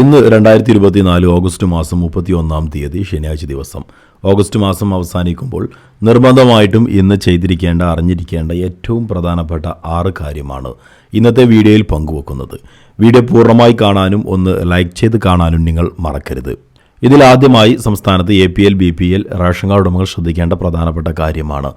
ഇന്ന് രണ്ടായിരത്തി ഇരുപത്തിനാല് ഓഗസ്റ്റ് മാസം മുപ്പത്തി ഒന്നാം തീയതി ശനിയാഴ്ച ദിവസം. ഓഗസ്റ്റ് മാസം അവസാനിക്കുമ്പോൾ നിർബന്ധമായിട്ടും ഇന്ന് ചെയ്തിരിക്കേണ്ട അറിഞ്ഞിരിക്കേണ്ട ഏറ്റവും പ്രധാനപ്പെട്ട ആറ് കാര്യമാണ് ഇന്നത്തെ വീഡിയോയിൽ പങ്കുവെക്കുന്നത്. വീഡിയോ പൂർണമായി കാണാനും ഒന്ന് ലൈക്ക് ചെയ്ത് കാണാനും നിങ്ങൾ മറക്കരുത്. ഇതിൽ ആദ്യമായി സംസ്ഥാനത്ത് A P L B P L ration card ഉടമകൾ ശ്രദ്ധിക്കേണ്ട പ്രധാനപ്പെട്ട കാര്യമാണ്.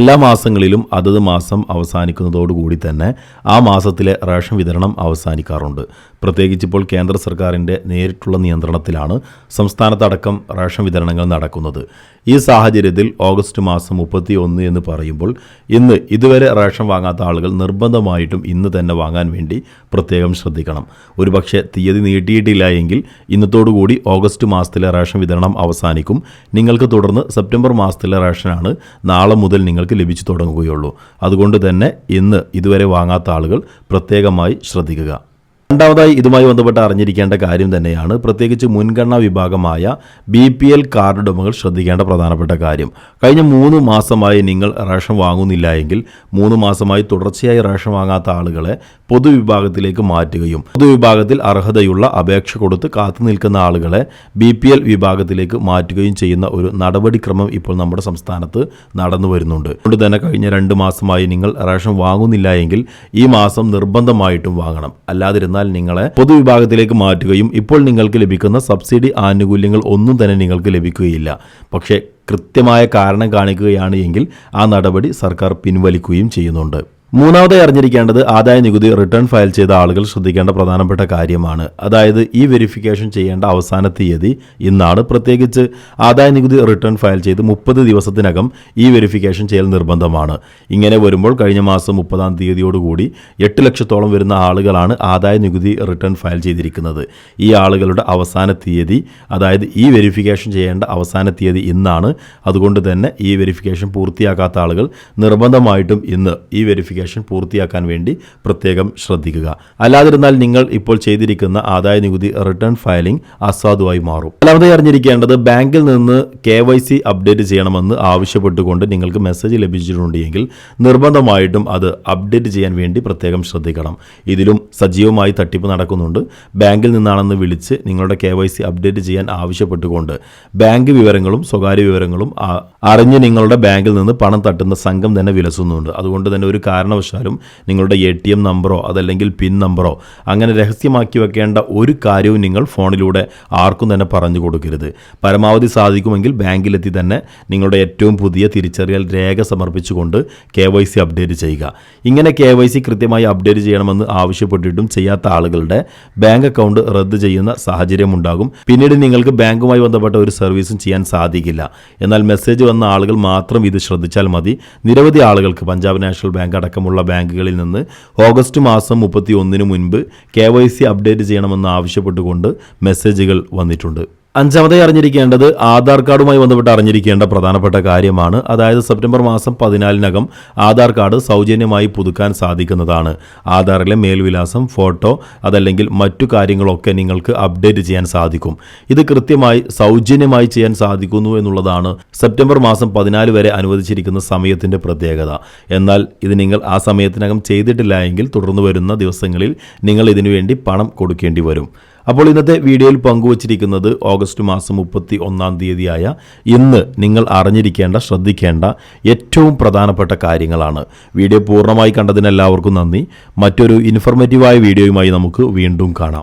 എല്ലാ മാസങ്ങളിലും അതത് മാസം അവസാനിക്കുന്നതോടുകൂടി തന്നെ ആ മാസത്തിലെ റേഷൻ വിതരണം അവസാനിക്കാറുണ്ട്. പ്രത്യേകിച്ച് ഇപ്പോൾ കേന്ദ്ര സർക്കാരിന്റെ നേരിട്ടുള്ള നിയന്ത്രണത്തിലാണ് സംസ്ഥാനത്തടക്കം റേഷൻ വിതരണങ്ങൾ നടക്കുന്നത്. ഈ സാഹചര്യത്തിൽ ഓഗസ്റ്റ് മാസം മുപ്പത്തി ഒന്ന് എന്ന് പറയുമ്പോൾ ഇന്ന് ഇതുവരെ റേഷൻ വാങ്ങാത്ത ആളുകൾ നിർബന്ധമായിട്ടും ഇന്ന് തന്നെ വാങ്ങാൻ വേണ്ടി പ്രത്യേകം ശ്രദ്ധിക്കണം. ഒരുപക്ഷെ തീയതി നീട്ടിയിട്ടില്ല എങ്കിൽ ഇന്നത്തോടുകൂടി ഓഗസ്റ്റ് മാസത്തിലെ റേഷൻ വിതരണം അവസാനിക്കും. നിങ്ങൾക്ക് തുടർന്ന് സെപ്റ്റംബർ മാസത്തിലെ റേഷനാണ് നാളെ മുതൽ നിങ്ങൾക്ക് ലഭിച്ചു തുടങ്ങുകയുള്ളൂ. അതുകൊണ്ട് തന്നെ ഇന്ന് ഇതുവരെ വാങ്ങാത്ത ആളുകൾ പ്രത്യേകമായി ശ്രദ്ധിക്കുക. രണ്ടാമതായി ഇതുമായി ബന്ധപ്പെട്ട് അറിഞ്ഞിരിക്കേണ്ട കാര്യം തന്നെയാണ് പ്രത്യേകിച്ച് മുൻഗണനാ വിഭാഗമായ ബി പി എൽ കാർഡ് ഉടമകൾ ശ്രദ്ധിക്കേണ്ട പ്രധാനപ്പെട്ട കാര്യം. കഴിഞ്ഞ മൂന്ന് മാസമായി നിങ്ങൾ റേഷൻ വാങ്ങുന്നില്ല എങ്കിൽ മൂന്ന് മാസമായി തുടർച്ചയായി റേഷൻ വാങ്ങാത്ത ആളുകളെ പൊതുവിഭാഗത്തിലേക്ക് മാറ്റുകയും പൊതുവിഭാഗത്തിൽ അർഹതയുള്ള അപേക്ഷ കൊടുത്ത് കാത്തു നിൽക്കുന്ന ആളുകളെ ബി പി എൽ വിഭാഗത്തിലേക്ക് മാറ്റുകയും ചെയ്യുന്ന ഒരു നടപടിക്രമം ഇപ്പോൾ നമ്മുടെ സംസ്ഥാനത്ത് നടന്നു വരുന്നുണ്ട്. അതുകൊണ്ട് തന്നെ കഴിഞ്ഞ രണ്ട് മാസമായി നിങ്ങൾ റേഷൻ വാങ്ങുന്നില്ല എങ്കിൽ ഈ മാസം നിർബന്ധമായിട്ടും വാങ്ങണം. അല്ലാതിരുന്നാൽ നിങ്ങളെ പൊതുവിഭാഗത്തിലേക്ക് മാറ്റുകയും ഇപ്പോൾ നിങ്ങൾക്ക് ലഭിക്കുന്ന സബ്സിഡി ആനുകൂല്യങ്ങൾ ഒന്നും തന്നെ നിങ്ങൾക്ക് ലഭിക്കുകയില്ല. പക്ഷേ കൃത്യമായ കാരണം കാണിക്കുകയാണ് എങ്കിൽ ആ നടപടി സർക്കാർ പിൻവലിക്കുകയും ചെയ്യുന്നുണ്ട്. മൂന്നാമതായി അറിഞ്ഞിരിക്കേണ്ടത് ആദായ നികുതി റിട്ടേൺ ഫയൽ ചെയ്ത ആളുകൾ ശ്രദ്ധിക്കേണ്ട പ്രധാനപ്പെട്ട കാര്യമാണ്. അതായത് ഈ വെരിഫിക്കേഷൻ ചെയ്യേണ്ട അവസാന തീയതി ഇന്നാണ്. പ്രത്യേകിച്ച് ആദായ നികുതി റിട്ടേൺ ഫയൽ ചെയ്ത് മുപ്പത് ദിവസത്തിനകം ഈ വെരിഫിക്കേഷൻ ചെയ്യൽ നിർബന്ധമാണ്. ഇങ്ങനെ വരുമ്പോൾ കഴിഞ്ഞ മാസം മുപ്പതാം തീയതിയോടുകൂടി എട്ട് ലക്ഷത്തോളം വരുന്ന ആളുകളാണ് ആദായ നികുതി റിട്ടേൺ ഫയൽ ചെയ്തിരിക്കുന്നത്. ഈ ആളുകളുടെ അവസാന തീയതി അതായത് ഈ വെരിഫിക്കേഷൻ ചെയ്യേണ്ട അവസാന തീയതി ഇന്നാണ്. അതുകൊണ്ട് തന്നെ ഈ വെരിഫിക്കേഷൻ പൂർത്തിയാക്കാത്ത ആളുകൾ നിർബന്ധമായിട്ടും ഇന്ന് ഈ വെരിഫിക്കേഷൻ പൂർത്തിയാക്കാൻ വേണ്ടി പ്രത്യേകം ശ്രദ്ധിക്കുക. അല്ലാതിരുന്നാൽ നിങ്ങൾ ഇപ്പോൾ ചെയ്തിരിക്കുന്ന ആദായ നികുതി റിട്ടേൺ ഫയലിംഗ് അസാധുവായി മാറും. അല്ലാതെ അറിഞ്ഞിരിക്കേണ്ടത് ബാങ്കിൽ നിന്ന് കെ വൈ സി അപ്ഡേറ്റ് ചെയ്യണമെന്ന് ആവശ്യപ്പെട്ടുകൊണ്ട് നിങ്ങൾക്ക് മെസ്സേജ് ലഭിച്ചിട്ടുണ്ടെങ്കിൽ നിർബന്ധമായിട്ടും അത് അപ്ഡേറ്റ് ചെയ്യാൻ വേണ്ടി പ്രത്യേകം ശ്രദ്ധിക്കണം. ഇതിലും സജീവമായി തട്ടിപ്പ് നടക്കുന്നുണ്ട്. ബാങ്കിൽ നിന്നാണെന്ന് വിളിച്ച് നിങ്ങളുടെ കെ വൈ സി അപ്ഡേറ്റ് ചെയ്യാൻ ആവശ്യപ്പെട്ടുകൊണ്ട് ബാങ്ക് വിവരങ്ങളും സ്വകാര്യ വിവരങ്ങളും അറിഞ്ഞ് നിങ്ങളുടെ ബാങ്കിൽ നിന്ന് പണം തട്ടുന്ന സംഘം തന്നെ വിലസുന്നുണ്ട്. അതുകൊണ്ട് തന്നെ ഒരു കാരണവശാലും നിങ്ങളുടെ എ ടി എം നമ്പറോ അതല്ലെങ്കിൽ പിൻ നമ്പറോ അങ്ങനെ രഹസ്യമാക്കി വെക്കേണ്ട ഒരു കാര്യവും നിങ്ങൾ ഫോണിലൂടെ ആർക്കും തന്നെ പറഞ്ഞു കൊടുക്കരുത്. പരമാവധി സാധിക്കുമെങ്കിൽ ബാങ്കിലെത്തി തന്നെ നിങ്ങളുടെ ഏറ്റവും പുതിയ തിരിച്ചറിയൽ രേഖ സമർപ്പിച്ചുകൊണ്ട് കെ വൈ സി അപ്ഡേറ്റ് ചെയ്യുക. ഇങ്ങനെ കെ വൈ സി കൃത്യമായി അപ്ഡേറ്റ് ചെയ്യണമെന്ന് ആവശ്യപ്പെട്ടിട്ടും ചെയ്യാത്ത ആളുകളുടെ ബാങ്ക് അക്കൗണ്ട് റദ്ദ് ചെയ്യുന്ന സാഹചര്യം ഉണ്ടാകും. പിന്നീട് നിങ്ങൾക്ക് ബാങ്കുമായി ബന്ധപ്പെട്ട ഒരു സർവീസും ചെയ്യാൻ സാധിക്കില്ല. എന്നാൽ മെസ്സേജ് വന്ന ആളുകൾ മാത്രം ഇത് ശ്രദ്ധിച്ചാൽ മതി. നിരവധി ആളുകൾക്ക് പഞ്ചാബ് നാഷണൽ ബാങ്ക് അടക്കമുള്ള ബാങ്കുകളിൽ നിന്ന് ഓഗസ്റ്റ് മാസം മുപ്പത്തി ഒന്നിന് മുൻപ് കെ വൈ സി അപ്ഡേറ്റ് ചെയ്യണമെന്ന് ആവശ്യപ്പെട്ടുകൊണ്ട് മെസ്സേജുകൾ വന്നിട്ടുണ്ട്. അഞ്ചാമതായി അറിഞ്ഞിരിക്കേണ്ടത് ആധാർ കാർഡുമായി ബന്ധപ്പെട്ട് അറിഞ്ഞിരിക്കേണ്ട പ്രധാനപ്പെട്ട കാര്യമാണ്. അതായത് സെപ്റ്റംബർ മാസം പതിനാലിനകം ആധാർ കാർഡ് സൗജന്യമായി പുതുക്കാൻ സാധിക്കുന്നതാണ്. ആധാറിലെ മേൽവിലാസം ഫോട്ടോ അതല്ലെങ്കിൽ മറ്റു കാര്യങ്ങളൊക്കെ നിങ്ങൾക്ക് അപ്ഡേറ്റ് ചെയ്യാൻ സാധിക്കും. ഇത് കൃത്യമായി സൗജന്യമായി ചെയ്യാൻ സാധിക്കുന്നു എന്നുള്ളതാണ് സെപ്റ്റംബർ മാസം പതിനാല് വരെ അനുവദിച്ചിരിക്കുന്ന സമയത്തിന്റെ പ്രത്യേകത. എന്നാൽ ഇത് നിങ്ങൾ ആ സമയത്തിനകം ചെയ്തിട്ടില്ല എങ്കിൽ തുടർന്ന് വരുന്ന ദിവസങ്ങളിൽ നിങ്ങൾ ഇതിനുവേണ്ടി പണം കൊടുക്കേണ്ടി വരും. അപ്പോൾ ഇന്നത്തെ വീഡിയോയിൽ പങ്കുവച്ചിരിക്കുന്നത് ഓഗസ്റ്റ് മാസം മുപ്പത്തി ഒന്നാം തീയതിയായ ഇന്ന് നിങ്ങൾ അറിഞ്ഞിരിക്കേണ്ട ശ്രദ്ധിക്കേണ്ട ഏറ്റവും പ്രധാനപ്പെട്ട കാര്യങ്ങളാണ്. വീഡിയോ പൂർണമായി കണ്ടതിന് എല്ലാവർക്കും നന്ദി. മറ്റൊരു ഇൻഫർമേറ്റീവായ വീഡിയോയുമായി നമുക്ക് വീണ്ടും കാണാം.